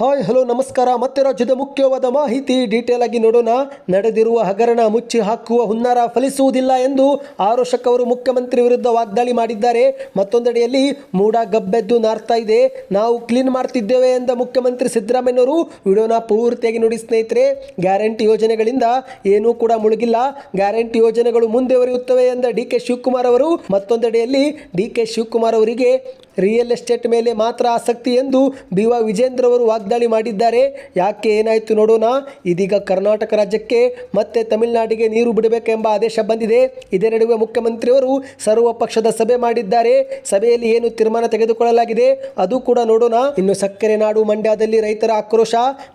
Hi, hello, ನಮಸ್ಕಾರ. ಮತ್ತೆ ರಾಜ್ಯದ ಮುಖ್ಯವಾದ ಮಾಹಿತಿ ಡೀಟೇಲ್ ಆಗಿ ನೋಡೋಣ. ನಡೆದಿರುವ ಹಗರಣ ಮುಚ್ಚಿ ಹಾಕುವ ಹುನ್ನಾರ ಫಲಿಸುವುದಿಲ್ಲ ಎಂದು ಆರೋಶಕ್ ಅವರು ಮುಖ್ಯಮಂತ್ರಿ ವಿರುದ್ಧ ವಾಗ್ದಾಳಿ ಮಾಡಿದ್ದಾರೆ. ಮತ್ತೊಂದೆಡೆಯಲ್ಲಿ ಮೂಡ ಗಬ್ಬೆದ್ದು ನಾರ್ತಾ ಇದೆ. ನಾವು ಕ್ಲೀನ್ ಮಾಡ್ತಿದ್ದೇವೆ ಎಂದ ಮುಖ್ಯಮಂತ್ರಿ ಸಿದ್ದರಾಮಯ್ಯವರು ವಿಡಿಯೋನ ಪೂರ್ತಿಯಾಗಿ ನೋಡಿ ಸ್ನೇಹಿತರೆ. ಗ್ಯಾರಂಟಿ ಯೋಜನೆಗಳಿಂದ ಏನೂ ಕೂಡ ಮುಳುಗಿಲ್ಲ. ಗ್ಯಾರಂಟಿ ಯೋಜನೆಗಳು ಮುಂದುವರಿಯುತ್ತವೆ ಎಂದ ಡಿ ಕೆ ಶಿವಕುಮಾರ್ ಅವರು. ಮತ್ತೊಂದೆಡೆಯಲ್ಲಿ ಡಿ ಕೆ ಶಿವಕುಮಾರ್ ಅವರಿಗೆ ರಿಯಲ್ ಎಸ್ಟೇಟ್ ಮೇಲೆ ಮಾತ್ರ ಆಸಕ್ತಿ ಎಂದು ಬಿ ವಾ ವಿಜೇಂದ್ರ ಅವರು ವಾಗ್ದಾಳಿ ಮಾಡಿದ್ದಾರೆ. ಯಾಕೆ ಏನಾಯಿತು ನೋಡೋಣ. ಇದೀಗ ಕರ್ನಾಟಕ ರಾಜ್ಯಕ್ಕೆ ಮತ್ತೆ ತಮಿಳುನಾಡಿಗೆ ನೀರು ಬಿಡಬೇಕೆಂಬ ಆದೇಶ ಬಂದಿದೆ. ಇದೇ ನಡುವೆ ಮುಖ್ಯಮಂತ್ರಿಯವರು ಸರ್ವ ಪಕ್ಷದ ಸಭೆ ಮಾಡಿದ್ದಾರೆ. ಸಭೆಯಲ್ಲಿ ಏನು ತೀರ್ಮಾನ ತೆಗೆದುಕೊಳ್ಳಲಾಗಿದೆ ಅದು ಕೂಡ ನೋಡೋಣ. ಇನ್ನು ಸಕ್ಕರೆ ನಾಡು ಮಂಡ್ಯದಲ್ಲಿ ರೈತರ ಆಕ್ರೋಶ.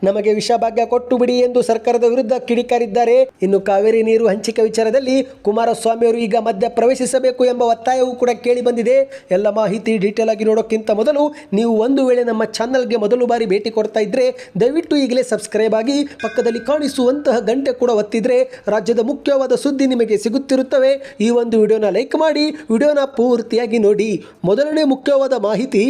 ನಮಗೆ ವಿಷಭಾಗ್ಯ ಕೊಟ್ಟು ಬಿಡಿ ಎಂದು ಸರ್ಕಾರದ ವಿರುದ್ಧ ಕಿಡಿಕಾರಿದ್ದಾರೆ. ಇನ್ನು ಕಾವೇರಿ ನೀರು ಹಂಚಿಕೆ ವಿಚಾರದಲ್ಲಿ ಕುಮಾರಸ್ವಾಮಿ ಅವರು ಈಗ ಮಧ್ಯ ಪ್ರವೇಶಿಸಬೇಕು ಎಂಬ ಒತ್ತಾಯವೂ ಕೂಡ ಕೇಳಿ ಬಂದಿದೆ. ಎಲ್ಲ ಮಾಹಿತಿ ಡೀಟೇಲ್ ಆಗಿ ನೋಡೋಕ್ಕಿಂತ ಮೊದಲು ನೀವು ಒಂದು ವೇಳೆ ನಮ್ಮ ಚಾನಲ್ಗೆ ಮೊದಲು ಬಾರಿ ಭೇಟಿ ಕೊಡ್ತಾ ಇದ್ರೆ, ದಯವಿಟ್ಟು ಈಗಲೇ ಸಬ್ಸ್ಕ್ರೈಬ್ ಆಗಿ ಪಕ್ಕದಲ್ಲಿ ಕಾಣಿಸುವಂತಹ ಗಂಟೆ ಕೂಡ ಒತ್ತಿದ್ರೆ ರಾಜ್ಯದ ಮುಖ್ಯವಾದ ಸುದ್ದಿ ನಿಮಗೆ ಸಿಗುತ್ತಿರುತ್ತವೆ. ಈ ಒಂದು ವಿಡಿಯೋನ ಲೈಕ್ ಮಾಡಿ, ವಿಡಿಯೋನ ಪೂರ್ತಿಯಾಗಿ ನೋಡಿ. ಮೊದಲನೇ ಮುಖ್ಯವಾದ ಮಾಹಿತಿ.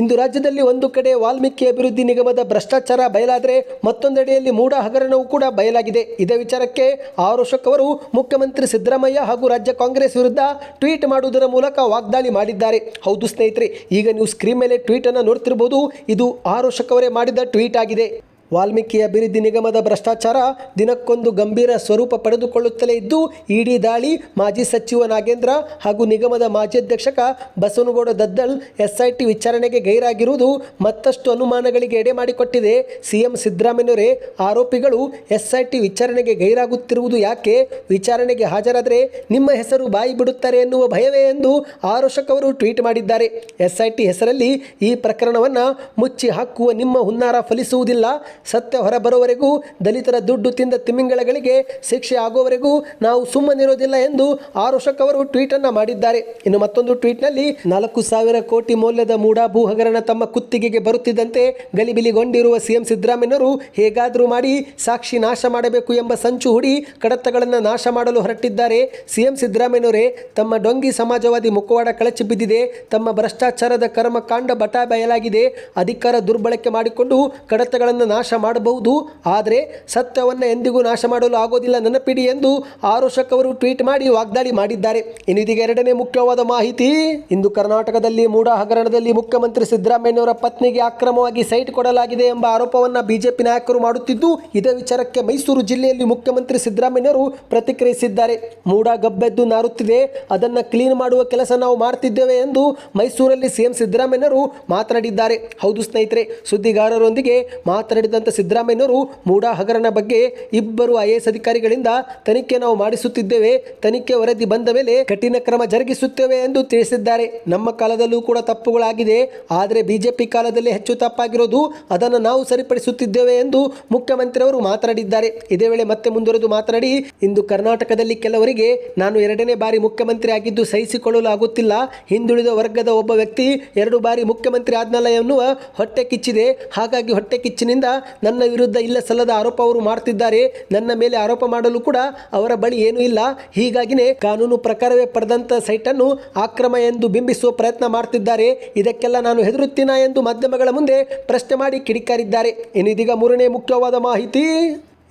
ಇಂದು ರಾಜ್ಯದಲ್ಲಿ ಒಂದು ಕಡೆ ವಾಲ್ಮೀಕಿ ಅಭಿವೃದ್ಧಿ ನಿಗಮದ ಭ್ರಷ್ಟಾಚಾರ ಬಯಲಾದರೆ ಮತ್ತೊಂದೆಡೆಯಲ್ಲಿ ಮೂಡ ಹಗರಣವೂ ಕೂಡ ಬಯಲಾಗಿದೆ. ಇದೇ ವಿಚಾರಕ್ಕೆ ಆರೋಶಕ್ ಅವರು ಮುಖ್ಯಮಂತ್ರಿ ಸಿದ್ದರಾಮಯ್ಯ ಹಾಗೂ ರಾಜ್ಯ ಕಾಂಗ್ರೆಸ್ ವಿರುದ್ಧ ಟ್ವೀಟ್ ಮಾಡುವುದರ ಮೂಲಕ ವಾಗ್ದಾಳಿ ಮಾಡಿದ್ದಾರೆ. ಹೌದು ಸ್ನೇಹಿತರೆ, ಈಗ ನೀವು ಸ್ಕ್ರೀನ್ ಮೇಲೆ ಟ್ವೀಟ್ ಅನ್ನು ನೋಡ್ತಿರಬಹುದು ಇದು ಆರೋಶಕ್ ಅವರೇ ಮಾಡಿದ ಟ್ವೀಟ್ ಆಗಿದೆ. ವಾಲ್ಮೀಕಿ ಅಭಿವೃದ್ಧಿ ನಿಗಮದ ಭ್ರಷ್ಟಾಚಾರ ದಿನಕ್ಕೊಂದು ಗಂಭೀರ ಸ್ವರೂಪ ಪಡೆದುಕೊಳ್ಳುತ್ತಲೇ ಇದ್ದು, ಇಡಿ ದಾಳಿ ಮಾಜಿ ಸಚಿವ ನಾಗೇಂದ್ರ ಹಾಗೂ ನಿಗಮದ ಮಾಜಿ ಅಧ್ಯಕ್ಷಕ ಬಸವನಗೌಡ ದದ್ದಲ್ ಎಸ್ಐಟಿ ವಿಚಾರಣೆಗೆ ಗೈರಾಗಿರುವುದು ಮತ್ತಷ್ಟು ಅನುಮಾನಗಳಿಗೆ ಎಡೆ ಮಾಡಿಕೊಟ್ಟಿದೆ. ಸಿಎಂ ಸಿದ್ದರಾಮಯ್ಯವರೇ ಆರೋಪಿಗಳು ಎಸ್ಐಟಿ ವಿಚಾರಣೆಗೆ ಗೈರಾಗುತ್ತಿರುವುದು ಯಾಕೆ? ವಿಚಾರಣೆಗೆ ಹಾಜರಾದರೆ ನಿಮ್ಮ ಹೆಸರು ಬಾಯಿ ಬಿಡುತ್ತಾರೆ ಎನ್ನುವ ಭಯವೇ ಎಂದು ಆರೋಶಕ್ ಅವರು ಟ್ವೀಟ್ ಮಾಡಿದ್ದಾರೆ. ಎಸ್ಐಟಿ ಹೆಸರಲ್ಲಿ ಈ ಪ್ರಕರಣವನ್ನು ಮುಚ್ಚಿ ಹಾಕುವ ನಿಮ್ಮ ಹುನ್ನಾರ ಫಲಿಸುವುದಿಲ್ಲ. ಸತ್ಯ ಹೊರಬರುವವರೆಗೂ, ದಲಿತರ ದುಡ್ಡು ತಿಂದ ತಿಮಿಂಗಳಗಳಿಗೆ ಶಿಕ್ಷೆ ಆಗುವವರೆಗೂ ನಾವು ಸುಮ್ಮನಿರೋದಿಲ್ಲ ಎಂದು ಆರೋಶಕ್ ಅವರು ಟ್ವೀಟ್ ಅನ್ನ ಮಾಡಿದ್ದಾರೆ. ಇನ್ನು ಮತ್ತೊಂದು ಟ್ವೀಟ್ನಲ್ಲಿ, ನಾಲ್ಕು ಸಾವಿರ ಕೋಟಿ ಮೌಲ್ಯದ ಮೂಡಾ ಭೂ ಹಗರಣ ತಮ್ಮ ಕುತ್ತಿಗೆಗೆ ಬರುತ್ತಿದ್ದಂತೆ ಗಲಿಬಿಲಿಗೊಂಡಿರುವ ಸಿಎಂ ಸಿದ್ದರಾಮಯ್ಯನವರು ಹೇಗಾದರೂ ಮಾಡಿ ಸಾಕ್ಷಿ ನಾಶ ಮಾಡಬೇಕು ಎಂಬ ಸಂಚು ಹುಡಿ ಕಡತಗಳನ್ನು ನಾಶ ಮಾಡಲು ಹೊರಟಿದ್ದಾರೆ. ಸಿಎಂ ಸಿದ್ದರಾಮಯ್ಯನವರೇ, ತಮ್ಮ ಡೊಂಗಿ ಸಮಾಜವಾದಿ ಮುಖವಾಡ ಕಳಚಿ ಬಿದ್ದಿದೆ. ತಮ್ಮ ಭ್ರಷ್ಟಾಚಾರದ ಕರ್ಮಕಾಂಡ ಬಟಾ ಬಯಲಾಗಿದೆ ಅಧಿಕಾರ ದುರ್ಬಳಕೆ ಮಾಡಿಕೊಂಡು ಕಡತಗಳನ್ನು ನಾಶ ಮಾಡಬಹುದು. ಆದರೆ ಸತ್ಯವನ್ನು ಎಂದಿಗೂ ನಾಶ ಮಾಡಲು ಆಗೋದಿಲ್ಲ ನೆನಪಿಡಿ ಎಂದು ಆರೋಶಕ್ ಅವರು ಟ್ವೀಟ್ ಮಾಡಿ ವಾಗ್ದಾಳಿ ಮಾಡಿದ್ದಾರೆ. ಇನ್ನಿದೀಗ ಎರಡನೇ ಮುಖ್ಯವಾದ ಮಾಹಿತಿ, ಇಂದು ಕರ್ನಾಟಕದಲ್ಲಿ ಮೂಡ ಹಗರಣದಲ್ಲಿ ಮುಖ್ಯಮಂತ್ರಿ ಸಿದ್ದರಾಮಯ್ಯನವರ ಪತ್ನಿಗೆ ಅಕ್ರಮವಾಗಿ ಸೈಟ್ ಕೊಡಲಾಗಿದೆ ಎಂಬ ಆರೋಪವನ್ನು ಬಿಜೆಪಿ ನಾಯಕರು ಮಾಡುತ್ತಿದ್ದು, ಇದೇ ವಿಚಾರಕ್ಕೆ ಮೈಸೂರು ಜಿಲ್ಲೆಯಲ್ಲಿ ಮುಖ್ಯಮಂತ್ರಿ ಸಿದ್ದರಾಮಯ್ಯನವರು ಪ್ರತಿಕ್ರಿಯಿಸಿದ್ದಾರೆ. ಮೂಡ ಗಬ್ಬೆದ್ದು ನಾರುತ್ತಿದೆ. ಅದನ್ನು ಕ್ಲೀನ್ ಮಾಡುವ ಕೆಲಸ ನಾವು ಮಾಡ್ತಿದ್ದೇವೆ ಎಂದು ಮೈಸೂರಲ್ಲಿ ಸಿಎಂ ಸಿದ್ದರಾಮಯ್ಯನವರು ಮಾತನಾಡಿದ್ದಾರೆ. ಹೌದು ಸ್ನೇಹಿತರೆ, ಸುದ್ದಿಗಾರರೊಂದಿಗೆ ಮಾತನಾಡಿದಂಥ ಸಿದ್ದರಾಮಯ್ಯನವರು ಮೂಡಾ ಹಗರಣ ಬಗ್ಗೆ ಇಬ್ಬರು ಐ ಅಧಿಕಾರಿಗಳಿಂದ ತನಿಖೆ ನಾವು ಮಾಡಿಸುತ್ತಿದ್ದೇವೆ. ತನಿಖೆ ವರದಿ ಬಂದ ಮೇಲೆ ಕಠಿಣ ಕ್ರಮ ಜರುಗಿಸುತ್ತೇವೆ ಎಂದು ತಿಳಿಸಿದ್ದಾರೆ. ನಮ್ಮ ಕಾಲದಲ್ಲೂ ಕೂಡ ತಪ್ಪುಗಳಾಗಿದೆ. ಆದರೆ ಬಿಜೆಪಿ ಕಾಲದಲ್ಲಿ ಹೆಚ್ಚು ತಪ್ಪಾಗಿರೋದು ಅದನ್ನು ನಾವು ಸರಿಪಡಿಸುತ್ತಿದ್ದೇವೆ ಎಂದು ಮುಖ್ಯಮಂತ್ರಿ ಅವರು ಮಾತನಾಡಿದ್ದಾರೆ. ಇದೇ ವೇಳೆ ಮತ್ತೆ ಮುಂದುವರೆದು ಮಾತನಾಡಿ, ಇಂದು ಕರ್ನಾಟಕದಲ್ಲಿ ಕೆಲವರಿಗೆ ನಾನು ಎರಡನೇ ಬಾರಿ ಮುಖ್ಯಮಂತ್ರಿ ಆಗಿದ್ದು ಸಹಿಸಿಕೊಳ್ಳಲು ಆಗುತ್ತಿಲ್ಲ ಹಿಂದುಳಿದ ವರ್ಗದ ಒಬ್ಬ ವ್ಯಕ್ತಿ ಎರಡು ಬಾರಿ ಮುಖ್ಯಮಂತ್ರಿ ಆದ್ನಲ್ಲ ಎನ್ನುವ ಹೊಟ್ಟೆ ಕಿಚ್ಚಿದೆ. ಹಾಗಾಗಿ ಹೊಟ್ಟೆ ಕಿಚ್ಚಿನಿಂದ ನನ್ನ ವಿರುದ್ಧ ಇಲ್ಲ ಸಲ್ಲದ ಆರೋಪ ಅವರು ಮಾಡ್ತಿದ್ದಾರೆ. ನನ್ನ ಮೇಲೆ ಆರೋಪ ಮಾಡಲು ಕೂಡ ಅವರ ಬಳಿ ಏನೂ ಇಲ್ಲ. ಹೀಗಾಗಿನೇ ಕಾನೂನು ಪ್ರಕಾರವೇ ಪಡೆದಂಥ ಸೈಟನ್ನು ಆಕ್ರಮ ಎಂದು ಬಿಂಬಿಸುವ ಪ್ರಯತ್ನ ಮಾಡ್ತಿದ್ದಾರೆ. ಇದಕ್ಕೆಲ್ಲ ನಾನು ಹೆದರುತ್ತೀನ ಎಂದು ಮಾಧ್ಯಮಗಳ ಮುಂದೆ ಪ್ರಶ್ನೆ ಮಾಡಿ ಕಿಡಿಕಾರಿದ್ದಾರೆ. ಇನ್ನು ಇದೀಗ ಮೂರನೇ ಮುಖ್ಯವಾದ ಮಾಹಿತಿ.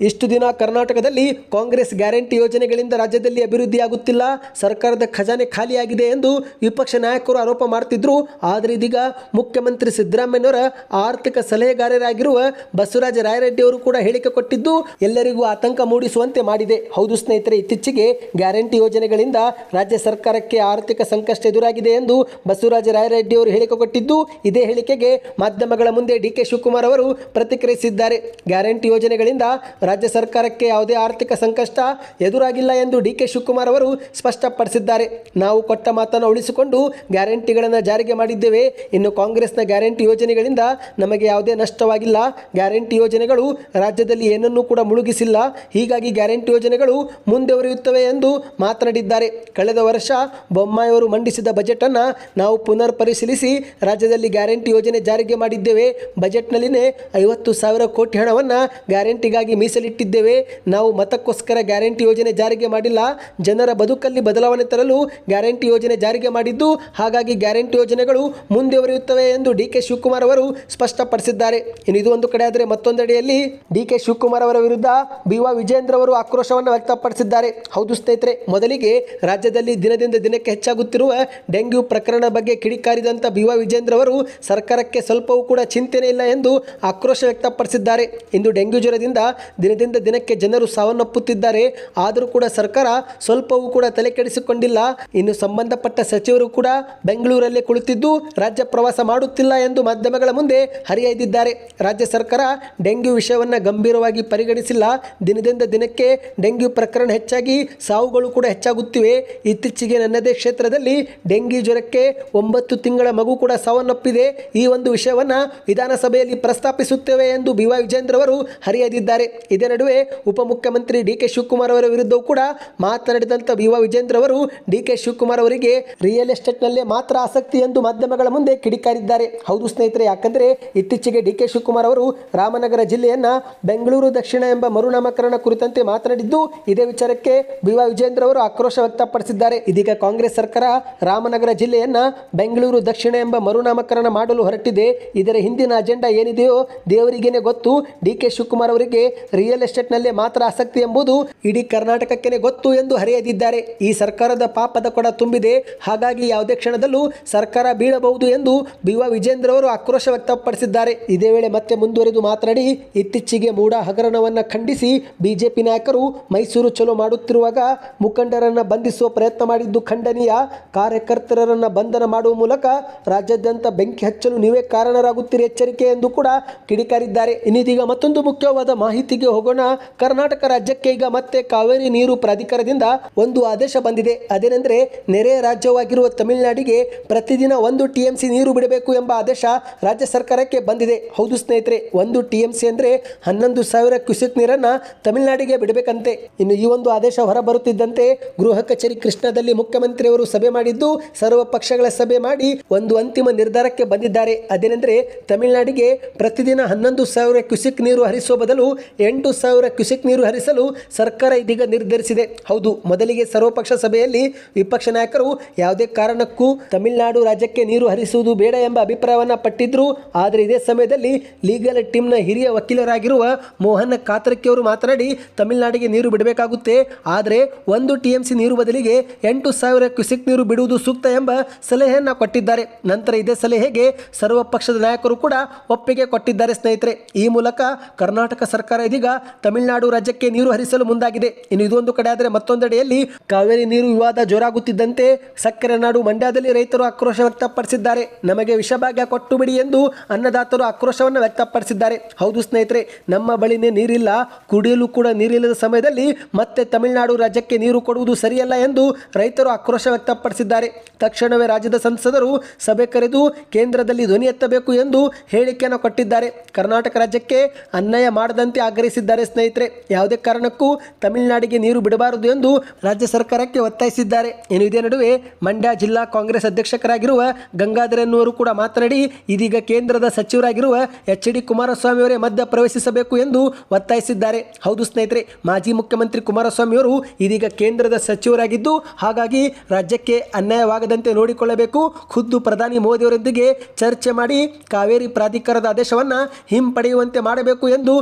ಇಷ್ಟು ದಿನ ಕರ್ನಾಟಕದಲ್ಲಿ ಕಾಂಗ್ರೆಸ್ ಗ್ಯಾರಂಟಿ ಯೋಜನೆಗಳಿಂದ ರಾಜ್ಯದಲ್ಲಿ ಅಭಿವೃದ್ಧಿಯಾಗುತ್ತಿಲ್ಲ, ಸರ್ಕಾರದ ಖಜಾನೆ ಖಾಲಿಯಾಗಿದೆ ಎಂದು ವಿಪಕ್ಷ ನಾಯಕರು ಆರೋಪ ಮಾಡ್ತಿದ್ರು. ಆದರೆ ಇದೀಗ ಮುಖ್ಯಮಂತ್ರಿ ಸಿದ್ದರಾಮಯ್ಯನವರ ಆರ್ಥಿಕ ಸಲಹೆಗಾರರಾಗಿರುವ ಬಸವರಾಜ ರಾಯರೆಡ್ಡಿ ಅವರು ಕೂಡ ಹೇಳಿಕೆ ಕೊಟ್ಟಿದ್ದು, ಎಲ್ಲರಿಗೂ ಆತಂಕ ಮೂಡಿಸುವಂತೆ ಮಾಡಿದೆ. ಹೌದು ಸ್ನೇಹಿತರೆ, ಇತ್ತೀಚೆಗೆ ಗ್ಯಾರಂಟಿ ಯೋಜನೆಗಳಿಂದ ರಾಜ್ಯ ಸರ್ಕಾರಕ್ಕೆ ಆರ್ಥಿಕ ಸಂಕಷ್ಟ ಎದುರಾಗಿದೆ ಎಂದು ಬಸವರಾಜ ರಾಯರೆಡ್ಡಿ ಅವರು ಹೇಳಿಕೆ ಕೊಟ್ಟಿದ್ದು, ಇದೇ ಹೇಳಿಕೆಗೆ ಮಾಧ್ಯಮಗಳ ಮುಂದೆ ಡಿ ಕೆ ಶಿವಕುಮಾರ್ ಅವರು ಪ್ರತಿಕ್ರಿಯಿಸಿದ್ದಾರೆ. ಗ್ಯಾರಂಟಿ ಯೋಜನೆಗಳಿಂದ ರಾಜ್ಯ ಸರ್ಕಾರಕ್ಕೆ ಯಾವುದೇ ಆರ್ಥಿಕ ಸಂಕಷ್ಟ ಎದುರಾಗಿಲ್ಲ ಎಂದು ಡಿ ಕೆ ಶಿವಕುಮಾರ್ ಅವರು ಸ್ಪಷ್ಟಪಡಿಸಿದ್ದಾರೆ. ನಾವು ಕೊಟ್ಟ ಮಾತನ್ನು ಉಳಿಸಿಕೊಂಡು ಗ್ಯಾರಂಟಿಗಳನ್ನು ಜಾರಿಗೆ ಮಾಡಿದ್ದೇವೆ. ಇನ್ನು ಕಾಂಗ್ರೆಸ್ನ ಗ್ಯಾರಂಟಿ ಯೋಜನೆಗಳಿಂದ ನಮಗೆ ಯಾವುದೇ ನಷ್ಟವಾಗಿಲ್ಲ. ಗ್ಯಾರಂಟಿ ಯೋಜನೆಗಳು ರಾಜ್ಯದಲ್ಲಿ ಏನನ್ನೂ ಕೂಡ ಮುಳುಗಿಸಿಲ್ಲ. ಹೀಗಾಗಿ ಗ್ಯಾರಂಟಿ ಯೋಜನೆಗಳು ಮುಂದುವರಿಯುತ್ತವೆ ಎಂದು ಮಾತನಾಡಿದ್ದಾರೆ. ಕಳೆದ ವರ್ಷ ಬೊಮ್ಮಾಯಿಯವರು ಮಂಡಿಸಿದ ಬಜೆಟನ್ನು ನಾವು ಪುನರ್ ಪರಿಶೀಲಿಸಿ ರಾಜ್ಯದಲ್ಲಿ ಗ್ಯಾರಂಟಿ ಯೋಜನೆ ಜಾರಿಗೆ ಮಾಡಿದ್ದೇವೆ. ಬಜೆಟ್ನಲ್ಲಿನೇ ಐವತ್ತು ಸಾವಿರ ಕೋಟಿ ಹಣವನ್ನು ಗ್ಯಾರಂಟಿಗಾಗಿ ಮೀಸಲು ಮೀಸಲಿಟ್ಟಿದ್ದೇವೆ. ನಾವು ಮತಕ್ಕೋಸ್ಕರ ಗ್ಯಾರಂಟಿ ಯೋಜನೆ ಜಾರಿಗೆ ಮಾಡಿಲ್ಲ. ಜನರ ಬದುಕಲ್ಲಿ ಬದಲಾವಣೆ ತರಲು ಗ್ಯಾರಂಟಿ ಯೋಜನೆ ಜಾರಿಗೆ ಮಾಡಿದ್ದು, ಹಾಗಾಗಿ ಗ್ಯಾರಂಟಿ ಯೋಜನೆಗಳು ಮುಂದುವರಿಯುತ್ತವೆ ಎಂದು ಡಿ ಕೆ ಶಿವಕುಮಾರ್ ಅವರು ಸ್ಪಷ್ಟಪಡಿಸಿದ್ದಾರೆ. ಇನ್ನು ಇದು ಒಂದು ಕಡೆ ಆದರೆ ಮತ್ತೊಂದೆಡೆಯಲ್ಲಿ ಡಿ ಕೆ ಶಿವಕುಮಾರ್ ಅವರ ವಿರುದ್ಧ ಬಿ ವಾ ವಿಜೇಂದ್ರ ಅವರು ಆಕ್ರೋಶವನ್ನು ವ್ಯಕ್ತಪಡಿಸಿದ್ದಾರೆ. ಹೌದು ಸ್ನೇಹಿತರೆ, ಮೊದಲಿಗೆ ರಾಜ್ಯದಲ್ಲಿ ದಿನದಿಂದ ದಿನಕ್ಕೆ ಹೆಚ್ಚಾಗುತ್ತಿರುವ ಡೆಂಗ್ಯೂ ಪ್ರಕರಣ ಬಗ್ಗೆ ಕಿಡಿಕಾರಿದಂಥ ಬಿ ವಾ ವಿಜೇಂದ್ರ ಅವರು ಸರ್ಕಾರಕ್ಕೆ ಸ್ವಲ್ಪವೂ ಕೂಡ ಚಿಂತನೆ ಇಲ್ಲ ಎಂದು ಆಕ್ರೋಶ ವ್ಯಕ್ತಪಡಿಸಿದ್ದಾರೆ. ಇಂದು ಡೆಂಗ್ಯೂ ಜ್ವರದಿಂದ ದಿನದಿಂದ ದಿನಕ್ಕೆ ಜನರು ಸಾವನ್ನಪ್ಪುತ್ತಿದ್ದಾರೆ. ಆದರೂ ಕೂಡ ಸರ್ಕಾರ ಸ್ವಲ್ಪವೂ ಕೂಡ ತಲೆ ಕೆಡಿಸಿಕೊಂಡಿಲ್ಲ. ಇನ್ನು ಸಂಬಂಧಪಟ್ಟ ಸಚಿವರು ಕೂಡ ಬೆಂಗಳೂರಲ್ಲೇ ಕುಳಿತಿದ್ದು ರಾಜ್ಯ ಪ್ರವಾಸ ಮಾಡುತ್ತಿಲ್ಲ ಎಂದು ಮಾಧ್ಯಮಗಳ ಮುಂದೆ ಹರಿಯೈದಿದ್ದಾರೆ. ರಾಜ್ಯ ಸರ್ಕಾರ ಡೆಂಗ್ಯೂ ವಿಷಯವನ್ನು ಗಂಭೀರವಾಗಿ ಪರಿಗಣಿಸಿಲ್ಲ. ದಿನದಿಂದ ದಿನಕ್ಕೆ ಡೆಂಗ್ಯೂ ಪ್ರಕರಣ ಹೆಚ್ಚಾಗಿ ಸಾವುಗಳು ಕೂಡ ಹೆಚ್ಚಾಗುತ್ತಿವೆ. ಇತ್ತೀಚೆಗೆ ನನ್ನದೇ ಕ್ಷೇತ್ರದಲ್ಲಿ ಡೆಂಗ್ಯೂ ಜ್ವರಕ್ಕೆ ಒಂಬತ್ತು ತಿಂಗಳ ಮಗು ಕೂಡ ಸಾವನ್ನಪ್ಪಿದೆ. ಈ ಒಂದು ವಿಷಯವನ್ನು ವಿಧಾನಸಭೆಯಲ್ಲಿ ಪ್ರಸ್ತಾಪಿಸುತ್ತೇವೆ ಎಂದು ಬಿ ವಿಜೇಂದ್ರ ಅವರು ಹರಿಯದಿದ್ದಾರೆ. ಇದೇ ನಡುವೆ ಉಪಮುಖ್ಯಮಂತ್ರಿ ಡಿ ಕೆ ಶಿವಕುಮಾರ್ ಅವರ ವಿರುದ್ಧವೂ ಕೂಡ ಮಾತನಾಡಿದಂಥ ಬಿ ವೈ ವಿಜೇಂದ್ರ ಅವರು ಡಿ ಕೆ ಶಿವಕುಮಾರ್ ಅವರಿಗೆ ರಿಯಲ್ ಎಸ್ಟೇಟ್ನಲ್ಲೇ ಮಾತ್ರ ಆಸಕ್ತಿ ಎಂದು ಮಾಧ್ಯಮಗಳ ಮುಂದೆ ಕಿಡಿಕಾರಿದ್ದಾರೆ. ಹೌದು ಸ್ನೇಹಿತರೆ, ಯಾಕಂದರೆ ಇತ್ತೀಚೆಗೆ ಡಿ ಕೆ ಶಿವಕುಮಾರ್ ಅವರು ರಾಮನಗರ ಜಿಲ್ಲೆಯನ್ನ ಬೆಂಗಳೂರು ದಕ್ಷಿಣ ಎಂಬ ಮರುನಾಮಕರಣ ಕುರಿತಂತೆ ಮಾತನಾಡಿದ್ದು, ಇದೇ ವಿಚಾರಕ್ಕೆ ಬಿ ವಿಜೇಂದ್ರ ಅವರು ಆಕ್ರೋಶ ವ್ಯಕ್ತಪಡಿಸಿದ್ದಾರೆ. ಇದೀಗ ಕಾಂಗ್ರೆಸ್ ಸರ್ಕಾರ ರಾಮನಗರ ಜಿಲ್ಲೆಯನ್ನ ಬೆಂಗಳೂರು ದಕ್ಷಿಣ ಎಂಬ ಮರುನಾಮಕರಣ ಮಾಡಲು ಹೊರಟಿದೆ. ಇದರ ಹಿಂದಿನ ಅಜೆಂಡಾ ಏನಿದೆಯೋ ದೇವರಿಗೇನೆ ಗೊತ್ತು. ಡಿ ಕೆ ಶಿವಕುಮಾರ್ ಅವರಿಗೆ ರಿಯಲ್ ಎಸ್ಟೇಟ್ನಲ್ಲೇ ಮಾತ್ರ ಆಸಕ್ತಿ ಎಂಬುದು ಇಡೀ ಕರ್ನಾಟಕಕ್ಕೆ ಗೊತ್ತು ಎಂದು ಹರಿಯದಿದ್ದಾರೆ. ಈ ಸರ್ಕಾರದ ಪಾಪದ ಕೊಡ ತುಂಬಿದೆ. ಹಾಗಾಗಿ ಯಾವುದೇ ಕ್ಷಣದಲ್ಲೂ ಸರ್ಕಾರ ಬೀಳಬಹುದು ಎಂದು ಬಿವ ವಿಜೇಂದ್ರ ಅವರು ಆಕ್ರೋಶ ವ್ಯಕ್ತಪಡಿಸಿದ್ದಾರೆ. ಇದೇ ವೇಳೆ ಮತ್ತೆ ಮುಂದುವರೆದು ಮಾತನಾಡಿ, ಇತ್ತೀಚೆಗೆ ಮೂಡ ಹಗರಣವನ್ನು ಖಂಡಿಸಿ ಬಿಜೆಪಿ ನಾಯಕರು ಮೈಸೂರು ಚಲೋ ಮಾಡುತ್ತಿರುವಾಗ ಮುಖಂಡರನ್ನು ಬಂಧಿಸುವ ಪ್ರಯತ್ನ ಮಾಡಿದ್ದು ಖಂಡನೀಯ. ಕಾರ್ಯಕರ್ತರನ್ನ ಬಂಧನ ಮಾಡುವ ಮೂಲಕ ರಾಜ್ಯಾದ್ಯಂತ ಬೆಂಕಿ ಹಚ್ಚಲು ನೀವೇ ಕಾರಣರಾಗುತ್ತೀರಿ ಎಚ್ಚರಿಕೆ ಎಂದು ಕೂಡ ಕಿಡಿಕಾರಿದ್ದಾರೆ. ಇನ್ನಿದೀಗ ಮತ್ತೊಂದು ಮುಖ್ಯವಾದ ಮಾಹಿತಿಗೆ ಹೋಗೋಣ. ಕರ್ನಾಟಕ ರಾಜ್ಯಕ್ಕೆ ಈಗ ಮತ್ತೆ ಕಾವೇರಿ ನೀರು ಪ್ರಾಧಿಕಾರದಿಂದ ಒಂದು ಆದೇಶ ಬಂದಿದೆ. ಅದೇನೆಂದರೆ, ನೆರೆ ರಾಜ್ಯವಾಗಿರುವ ತಮಿಳುನಾಡಿಗೆ ಪ್ರತಿದಿನ ಒಂದು ಟಿಎಂಸಿ ನೀರು ಬಿಡಬೇಕು ಎಂಬ ಆದೇಶ ರಾಜ್ಯ ಸರ್ಕಾರಕ್ಕೆ ಬಂದಿದೆ. ಹೌದು ಸ್ನೇಹಿತರೆ, ಒಂದು ಟಿಎಂಸಿ ಅಂದರೆ ಹನ್ನೊಂದು ಸಾವಿರ ಕ್ಯೂಸೆಕ್ ನೀರನ್ನು ತಮಿಳುನಾಡಿಗೆ ಬಿಡಬೇಕಂತೆ. ಇನ್ನು ಈ ಒಂದು ಆದೇಶ ಹೊರಬರುತ್ತಿದ್ದಂತೆ ಗೃಹ ಕಚೇರಿ ಕೃಷ್ಣದಲ್ಲಿ ಮುಖ್ಯಮಂತ್ರಿಯವರು ಸಭೆ ಮಾಡಿದ್ದು, ಸರ್ವ ಪಕ್ಷಗಳ ಸಭೆ ಮಾಡಿ ಒಂದು ಅಂತಿಮ ನಿರ್ಧಾರಕ್ಕೆ ಬಂದಿದ್ದಾರೆ. ಅದೇನೆಂದರೆ, ತಮಿಳುನಾಡಿಗೆ ಪ್ರತಿದಿನ ಹನ್ನೊಂದು ಸಾವಿರ ಕ್ಯೂಸೆಕ್ ನೀರು ಹರಿಸುವ ಬದಲು ಎಂಟು ಸಾವಿರ ಕ್ಯುಸೆಕ್ ನೀರು ಹರಿಸಲು ಸರ್ಕಾರ ಇದೀಗ ನಿರ್ಧರಿಸಿದೆ. ಹೌದು, ಮೊದಲಿಗೆ ಸರ್ವಪಕ್ಷ ಸಭೆಯಲ್ಲಿ ವಿಪಕ್ಷ ನಾಯಕರು ಯಾವುದೇ ಕಾರಣಕ್ಕೂ ತಮಿಳುನಾಡು ರಾಜ್ಯಕ್ಕೆ ನೀರು ಹರಿಸುವುದು ಬೇಡ ಎಂಬ ಅಭಿಪ್ರಾಯವನ್ನು ಪಟ್ಟಿದ್ರು. ಆದರೆ ಇದೇ ಸಮಯದಲ್ಲಿ ಲೀಗಲ್ ಟೀಮ್ನ ಹಿರಿಯ ವಕೀಲರಾಗಿರುವ ಮೋಹನ್ ಕಾತರಕಿ ಅವರು ಮಾತನಾಡಿ, ತಮಿಳುನಾಡಿಗೆ ನೀರು ಬಿಡಬೇಕಾಗುತ್ತೆ. ಆದರೆ ಒಂದು ಟಿಎಂಸಿ ನೀರು ಬದಲಿಗೆ ಎಂಟು ಸಾವಿರ ಕ್ಯುಸೆಕ್ ನೀರು ಬಿಡುವುದು ಸೂಕ್ತ ಎಂಬ ಸಲಹೆಯನ್ನು ಕೊಟ್ಟಿದ್ದಾರೆ. ನಂತರ ಇದೇ ಸಲಹೆಗೆ ಸರ್ವ ಪಕ್ಷದ ನಾಯಕರು ಕೂಡ ಒಪ್ಪಿಗೆ ಕೊಟ್ಟಿದ್ದಾರೆ ಸ್ನೇಹಿತರೆ. ಈ ಮೂಲಕ ಕರ್ನಾಟಕ ಸರ್ಕಾರ ಇದೀಗ ತಮಿಳುನಾಡು ರಾಜ್ಯಕ್ಕೆ ನೀರು ಹರಿಸಲು ಮುಂದಾಗಿದೆ. ಇನ್ನು ಇದೊಂದು ಕಡೆ ಆದರೆ ಮತ್ತೊಂದೆಡೆಯಲ್ಲಿ ಕಾವೇರಿ ನೀರು ವಿವಾದ ಜೋರಾಗುತ್ತಿದ್ದಂತೆ ಸಕ್ಕರೆ ನಾಡು ಮಂಡ್ಯದಲ್ಲಿ ರೈತರು ಆಕ್ರೋಶ ವ್ಯಕ್ತಪಡಿಸಿದ್ದಾರೆ. ನಮಗೆ ವಿಷಭಾಗ್ಯ ಕೊಟ್ಟು ಬಿಡಿ ಎಂದು ಅನ್ನದಾತರು ಆಕ್ರೋಶವನ್ನು ವ್ಯಕ್ತಪಡಿಸಿದ್ದಾರೆ. ಹೌದು ಸ್ನೇಹಿತರೆ, ನಮ್ಮ ಬಳಿನೇ ನೀರಿಲ್ಲ, ಕುಡಿಯಲು ಕೂಡ ನೀರಿಲ್ಲದ ಸಮಯದಲ್ಲಿ ಮತ್ತೆ ತಮಿಳುನಾಡು ರಾಜ್ಯಕ್ಕೆ ನೀರು ಕೊಡುವುದು ಸರಿಯಲ್ಲ ಎಂದು ರೈತರು ಆಕ್ರೋಶ ವ್ಯಕ್ತಪಡಿಸಿದ್ದಾರೆ. ತಕ್ಷಣವೇ ರಾಜ್ಯದ ಸಂಸದರು ಸಭೆ ಕರೆದು ಕೇಂದ್ರದಲ್ಲಿ ಧ್ವನಿ ಎತ್ತಬೇಕು ಎಂದು ಹೇಳಿಕೆಯನ್ನು ಕೊಟ್ಟಿದ್ದಾರೆ. ಕರ್ನಾಟಕ ರಾಜ್ಯಕ್ಕೆ ಅನ್ಯಾಯ ಮಾಡದಂತೆ ಆಗ್ರಹಿಸಿದ್ದಾರೆ ಸ್ನೇಹಿತರೆ. ಯಾವುದೇ ಕಾರಣಕ್ಕೂ ತಮಿಳುನಾಡಿಗೆ ನೀರು ಬಿಡಬಾರದು ಎಂದು ರಾಜ್ಯ ಸರ್ಕಾರಕ್ಕೆ ಒತ್ತಾಯಿಸಿದ್ದಾರೆ. ಇನ್ನು ಇದೇ ನಡುವೆ ಮಂಡ್ಯ ಜಿಲ್ಲಾ ಕಾಂಗ್ರೆಸ್ ಅಧ್ಯಕ್ಷರಾಗಿರುವ ಗಂಗಾಧರ್ ಎನ್ನುವರು ಕೂಡ ಮಾತನಾಡಿ, ಇದೀಗ ಕೇಂದ್ರದ ಸಚಿವರಾಗಿರುವ ಎಚ್ ಡಿ ಕುಮಾರಸ್ವಾಮಿ ಅವರೇ ಮಧ್ಯ ಪ್ರವೇಶಿಸಬೇಕು ಎಂದು ಒತ್ತಾಯಿಸಿದ್ದಾರೆ. ಹೌದು ಸ್ನೇಹಿತರೆ, ಮಾಜಿ ಮುಖ್ಯಮಂತ್ರಿ ಕುಮಾರಸ್ವಾಮಿ ಅವರು ಇದೀಗ ಕೇಂದ್ರದ ಸಚಿವರಾಗಿದ್ದು, ಹಾಗಾಗಿ ರಾಜ್ಯಕ್ಕೆ ಅನ್ಯಾಯವಾಗದಂತೆ ನೋಡಿಕೊಳ್ಳಬೇಕು. ಖುದ್ದು ಪ್ರಧಾನಿ ಮೋದಿಯವರೊಂದಿಗೆ ಚರ್ಚೆ ಮಾಡಿ ಕಾವೇರಿ ಪ್ರಾಧಿಕಾರದ ಆದೇಶವನ್ನು ಹಿಂಪಡೆಯುವಂತೆ ಮಾಡಬೇಕು ಎಂದು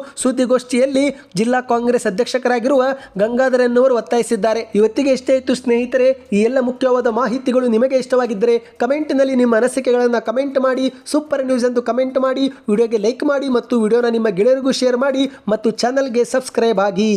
ಸುದ್ದಿಗೋಷ್ಠಿಯಲ್ಲಿ ಜಿಲ್ಲಾ ಕಾಂಗ್ರೆಸ್ ಅಧ್ಯಕ್ಷಕರಾಗಿರುವ ಗಂಗಾಧರ್ ಎನ್ನುವರು ಒತ್ತಾಯಿಸಿದ್ದಾರೆ. ಇವತ್ತಿಗೆ ಇಷ್ಟೇ ಇತ್ತು ಸ್ನೇಹಿತರೆ, ಈ ಎಲ್ಲ ಮುಖ್ಯವಾದ ಮಾಹಿತಿಗಳು ನಿಮಗೆ ಇಷ್ಟವಾಗಿದ್ದರೆ ಕಮೆಂಟ್ನಲ್ಲಿ ನಿಮ್ಮ ಅನಿಸಿಕೆಗಳನ್ನು ಕಮೆಂಟ್ ಮಾಡಿ, ಸೂಪರ್ ನ್ಯೂಸ್ ಎಂದು ಕಮೆಂಟ್ ಮಾಡಿ, ವಿಡಿಯೋಗೆ ಲೈಕ್ ಮಾಡಿ ಮತ್ತು ವಿಡಿಯೋನ ನಿಮ್ಮ ಗೆಳೆಯರಿಗೂ ಶೇರ್ ಮಾಡಿ ಮತ್ತು ಚಾನಲ್ಗೆ ಸಬ್ಸ್ಕ್ರೈಬ್ ಆಗಿ.